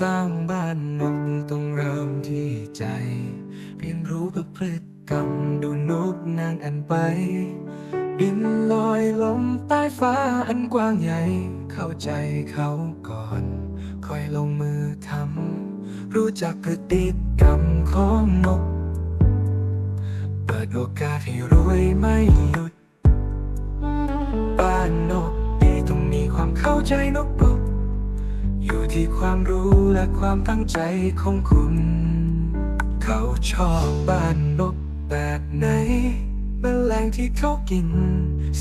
สร้างบ้านนกต้องเริ่มที่ใจ เรียนรู้กับพฤติกรรมดูนกนางอันไป บินลอยลมใต้ฟ้าอันกว้างใหญ่ เข้าใจเขาก่อน คอยลงมือทำรู้จักพฤติกรรมของนก เปิดโอกาสให้รวยไม่หยุด บ้านนกดีต้องมีความเข้าใจนกปก อยู่ที่ความรู้และความตั้งใจของคุณ เขาชอบบ้านนกแบบไหนแมลงที่เขากิน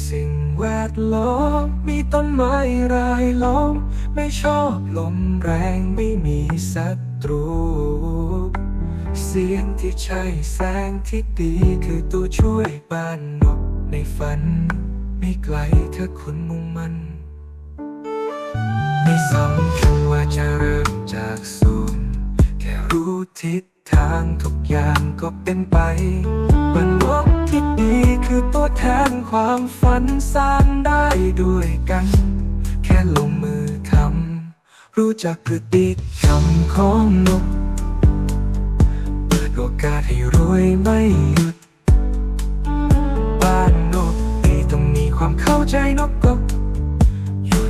สิ่งแวดล้อมมีต้นไม้รายล้อม ไม่ชอบลมแรงไม่มีศัตรู เสียงที่ใช่แสงที่ดีคือตัวช่วยบ้านนกในฝัน ไม่ไกลถ้าคุณมุ่งมัน ไม่สำคัญว่าจะเริ่มจากศูนย์แค่รู้ทิศทางทุกอย่างก็เป็นไปบนนกที่ดีคือตัวแทนความฝันสร้างได้ด้วยกัน แค่ลงมือทำรู้จักพฤติกรรมของนกเปิดโอกาสให้รวยไม่หยุดบ้านนกดีต้องมีความเข้าใจนกกบอยู่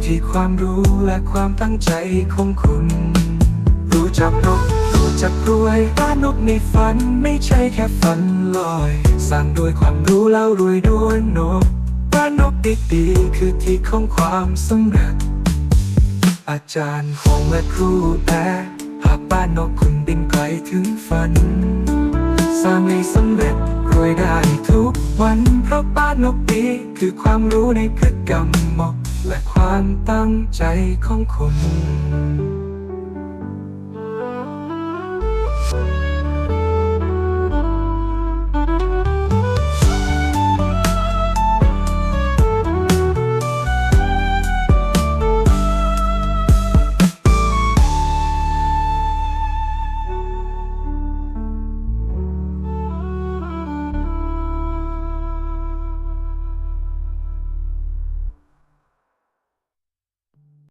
ที่ความรู้และความตั้งใจของคุณ รู้จักนกรู้จักรวยบ้านนกในฝันไม่ใช่แค่ฝันลอย สร้างด้วยความรู้แล้วรวยด้วยนกบ้านนกดีๆคือที่ของความสำเร็จ อาจารย์คงและครูแพ้หากบ้านนกคุณบินไกลถึงฝัน สร้างให้สำเร็จรวยได้ทุกวันเพราะบ้านนกดีคือความรู้ในพฤติกรรมเหมาะ และความตั้งใจของคุณ